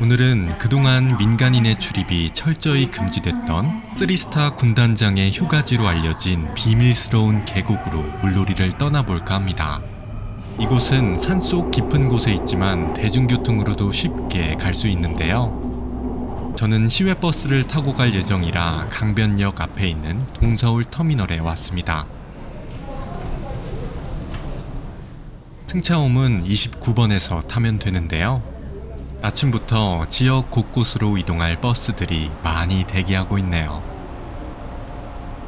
오늘은 그동안 민간인의 출입이 철저히 금지됐던 쓰리스타 군단장의 휴가지로 알려진 비밀스러운 계곡으로 물놀이를 떠나볼까 합니다. 이곳은 산속 깊은 곳에 있지만 대중교통으로도 쉽게 갈 수 있는데요. 저는 시외버스를 타고 갈 예정이라 강변역 앞에 있는 동서울 터미널에 왔습니다. 승차홈은 29번에서 타면 되는데요. 아침부터 지역 곳곳으로 이동할 버스들이 많이 대기하고 있네요.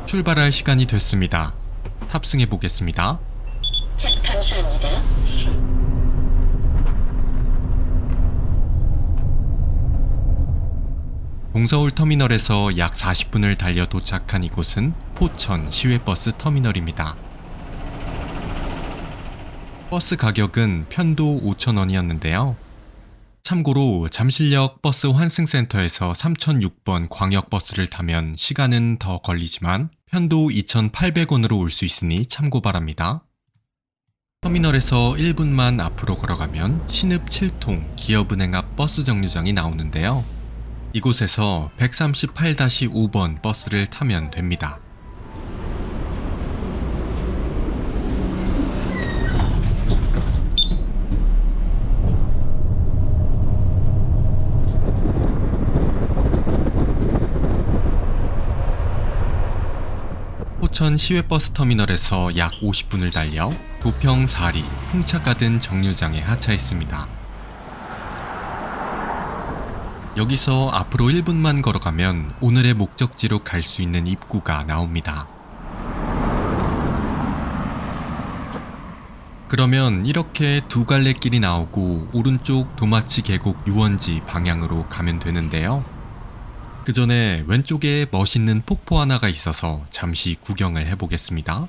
출발할 시간이 됐습니다. 탑승해 보겠습니다. 자, 감사합니다. 동서울 터미널에서 약 40분을 달려 도착한 이곳은 포천 시외버스 터미널입니다. 버스 가격은 편도 5,000원이었는데요. 참고로 잠실역 버스 환승센터에서 3006번 광역버스를 타면 시간은 더 걸리지만 편도 2,800원으로 올 수 있으니 참고 바랍니다. 터미널에서 1분만 앞으로 걸어가면 신읍 7통 기업은행 앞 버스 정류장이 나오는데요. 이곳에서 138-5번 버스를 타면 됩니다. 포천 시외버스 터미널에서 약 50분을 달려 도평 사리 풍차가든 정류장에 하차했습니다. 여기서 앞으로 1분만 걸어가면 오늘의 목적지로 갈 수 있는 입구가 나옵니다. 그러면 이렇게 두 갈래 길이 나오고 오른쪽 도마치 계곡 유원지 방향으로 가면 되는데요. 그 전에 왼쪽에 멋있는 폭포 하나가 있어서 잠시 구경을 해보겠습니다.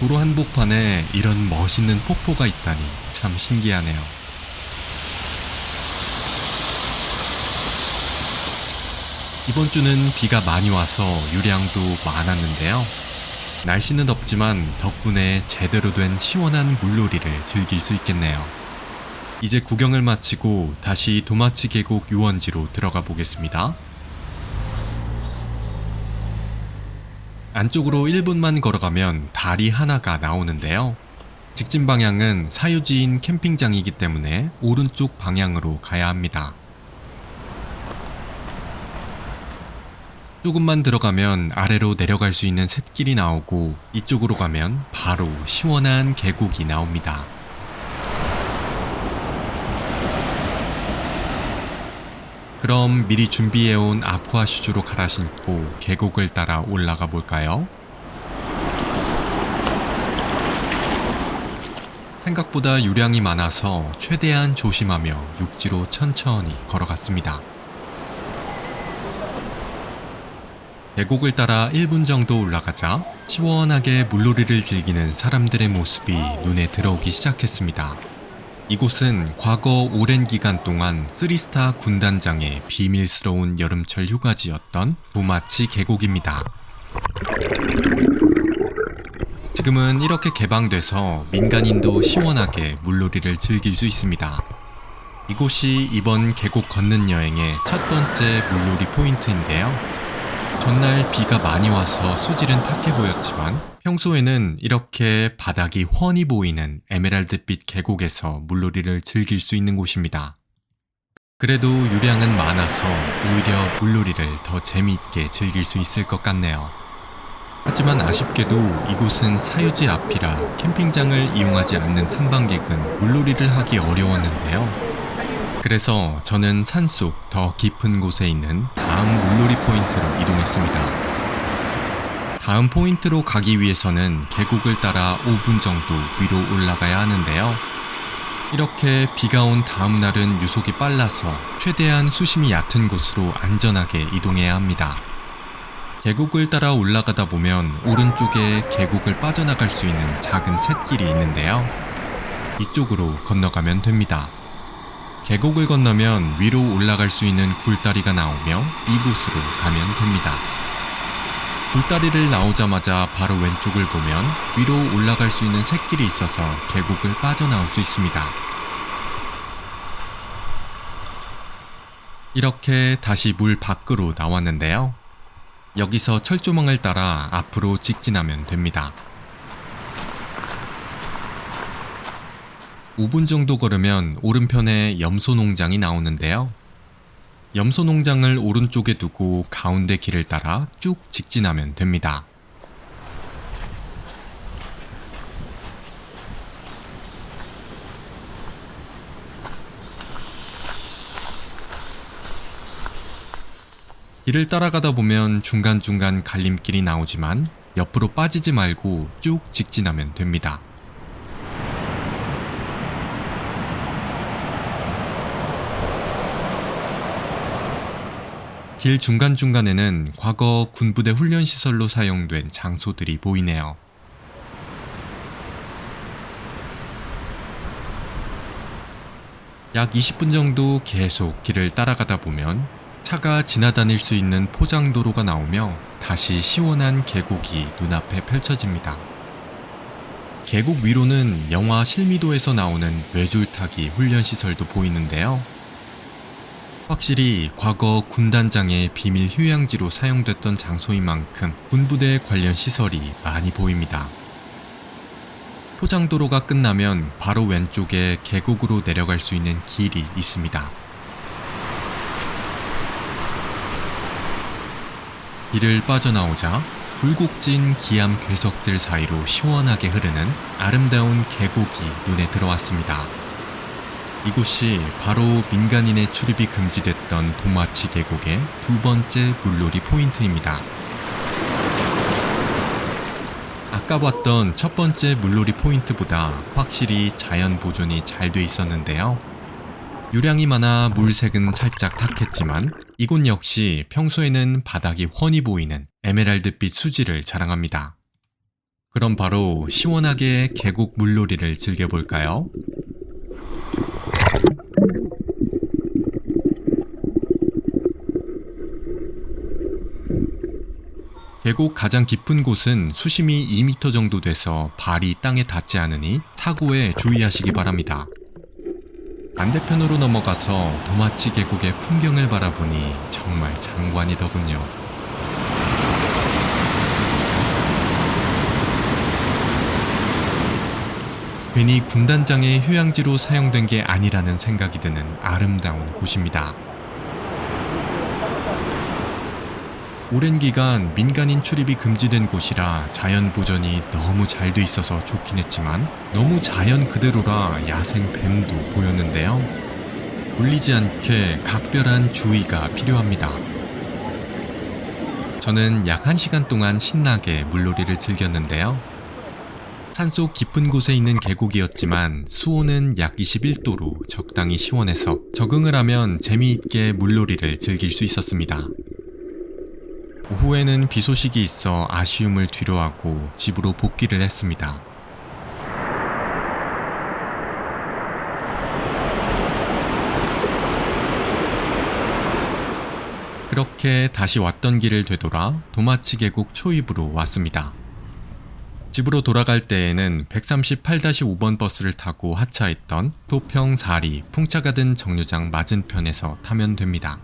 도로 한복판에 이런 멋있는 폭포가 있다니 참 신기하네요. 이번 주는 비가 많이 와서 유량도 많았는데요. 날씨는 덥지만 덕분에 제대로 된 시원한 물놀이를 즐길 수 있겠네요. 이제 구경을 마치고 다시 도마치 계곡 유원지로 들어가 보겠습니다. 안쪽으로 1분만 걸어가면 다리 하나가 나오는데요. 직진 방향은 사유지인 캠핑장이기 때문에 오른쪽 방향으로 가야 합니다. 조금만 들어가면 아래로 내려갈 수 있는 샛길이 나오고 이쪽으로 가면 바로 시원한 계곡이 나옵니다. 그럼 미리 준비해온 아쿠아 슈즈로 갈아 신고 계곡을 따라 올라가 볼까요? 생각보다 유량이 많아서 최대한 조심하며 육지로 천천히 걸어갔습니다. 계곡을 따라 1분 정도 올라가자 시원하게 물놀이를 즐기는 사람들의 모습이 눈에 들어오기 시작했습니다. 이곳은 과거 오랜 기간 동안 쓰리스타 군단장의 비밀스러운 여름철 휴가지였던 도마치 계곡입니다. 지금은 이렇게 개방돼서 민간인도 시원하게 물놀이를 즐길 수 있습니다. 이곳이 이번 계곡 걷는 여행의 첫 번째 물놀이 포인트인데요. 전날 비가 많이 와서 수질은 탁해 보였지만 평소에는 이렇게 바닥이 훤히 보이는 에메랄드빛 계곡에서 물놀이를 즐길 수 있는 곳입니다. 그래도 유량은 많아서 오히려 물놀이를 더 재미있게 즐길 수 있을 것 같네요. 하지만 아쉽게도 이곳은 사유지 앞이라 캠핑장을 이용하지 않는 탐방객은 물놀이를 하기 어려웠는데요. 그래서 저는 산속 더 깊은 곳에 있는 다음 물놀이 포인트로 이동했습니다. 다음 포인트로 가기 위해서는 계곡을 따라 5분 정도 위로 올라가야 하는데요. 이렇게 비가 온 다음 날은 유속이 빨라서 최대한 수심이 얕은 곳으로 안전하게 이동해야 합니다. 계곡을 따라 올라가다 보면 오른쪽에 계곡을 빠져나갈 수 있는 작은 샛길이 있는데요. 이쪽으로 건너가면 됩니다. 계곡을 건너면 위로 올라갈 수 있는 굴다리가 나오며 이곳으로 가면 됩니다. 굴다리를 나오자마자 바로 왼쪽을 보면 위로 올라갈 수 있는 샛길이 있어서 계곡을 빠져나올 수 있습니다. 이렇게 다시 물 밖으로 나왔는데요. 여기서 철조망을 따라 앞으로 직진하면 됩니다. 5분 정도 걸으면 오른편에 염소 농장이 나오는데요. 염소 농장을 오른쪽에 두고 가운데 길을 따라 쭉 직진하면 됩니다. 길을 따라가다 보면 중간중간 갈림길이 나오지만 옆으로 빠지지 말고 쭉 직진하면 됩니다. 길 중간중간에는 과거 군부대 훈련시설로 사용된 장소들이 보이네요. 약 20분 정도 계속 길을 따라가다 보면 차가 지나다닐 수 있는 포장도로가 나오며 다시 시원한 계곡이 눈앞에 펼쳐집니다. 계곡 위로는 영화 실미도에서 나오는 외줄타기 훈련시설도 보이는데요. 확실히 과거 군단장의 비밀 휴양지로 사용됐던 장소인 만큼 군부대 관련 시설이 많이 보입니다. 포장도로가 끝나면 바로 왼쪽에 계곡으로 내려갈 수 있는 길이 있습니다. 길을 빠져나오자 굴곡진 기암 괴석들 사이로 시원하게 흐르는 아름다운 계곡이 눈에 들어왔습니다. 이곳이 바로 민간인의 출입이 금지됐던 도마치 계곡의 두 번째 물놀이 포인트입니다. 아까 봤던 첫 번째 물놀이 포인트보다 확실히 자연 보존이 잘 돼 있었는데요. 유량이 많아 물색은 살짝 탁했지만 이곳 역시 평소에는 바닥이 훤히 보이는 에메랄드빛 수지를 자랑합니다. 그럼 바로 시원하게 계곡 물놀이를 즐겨볼까요? 계곡 가장 깊은 곳은 수심이 2m 정도 돼서 발이 땅에 닿지 않으니 사고에 주의하시기 바랍니다. 반대편으로 넘어가서 도마치 계곡의 풍경을 바라보니 정말 장관이더군요. 괜히 군단장의 휴양지로 사용된 게 아니라는 생각이 드는 아름다운 곳입니다. 오랜 기간 민간인 출입이 금지된 곳이라 자연 보전이 너무 잘 돼 있어서 좋긴 했지만 너무 자연 그대로라 야생 뱀도 보였는데요. 울리지 않게 각별한 주의가 필요합니다. 저는 약 1시간 동안 신나게 물놀이를 즐겼는데요. 산속 깊은 곳에 있는 계곡이었지만 수온은 약 21도로 적당히 시원해서 적응을 하면 재미있게 물놀이를 즐길 수 있었습니다. 오후에는 비 소식이 있어 아쉬움을 뒤로하고 집으로 복귀를 했습니다. 그렇게 다시 왔던 길을 되돌아 도마치 계곡 초입으로 왔습니다. 집으로 돌아갈 때에는 138-5번 버스를 타고 하차했던 도평 4리 풍차가든 정류장 맞은편에서 타면 됩니다.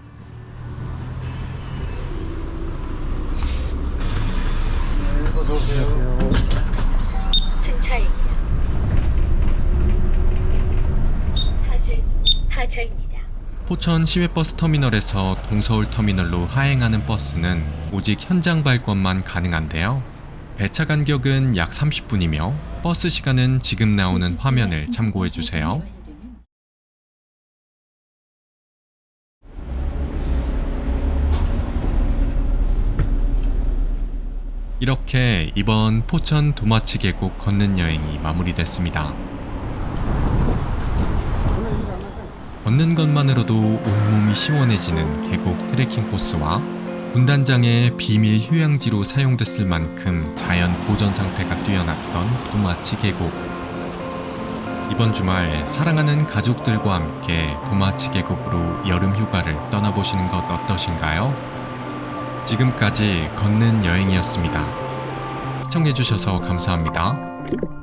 하차, 하차입니다. 포천 시외버스 터미널에서 동서울 터미널로 하행하는 버스는 오직 현장 발권만 가능한데요. 배차 간격은 약 30분이며 버스 시간은 지금 나오는 화면을 참고해 주세요. 이렇게 이번 포천 도마치 계곡 걷는 여행이 마무리됐습니다. 걷는 것만으로도 온몸이 시원해지는 계곡 트레킹 코스와 군단장의 비밀 휴양지로 사용됐을 만큼 자연 보존 상태가 뛰어났던 도마치 계곡. 이번 주말 사랑하는 가족들과 함께 도마치 계곡으로 여름 휴가를 떠나보시는 것 어떠신가요? 지금까지 걷는 여행이었습니다. 시청해주셔서 감사합니다.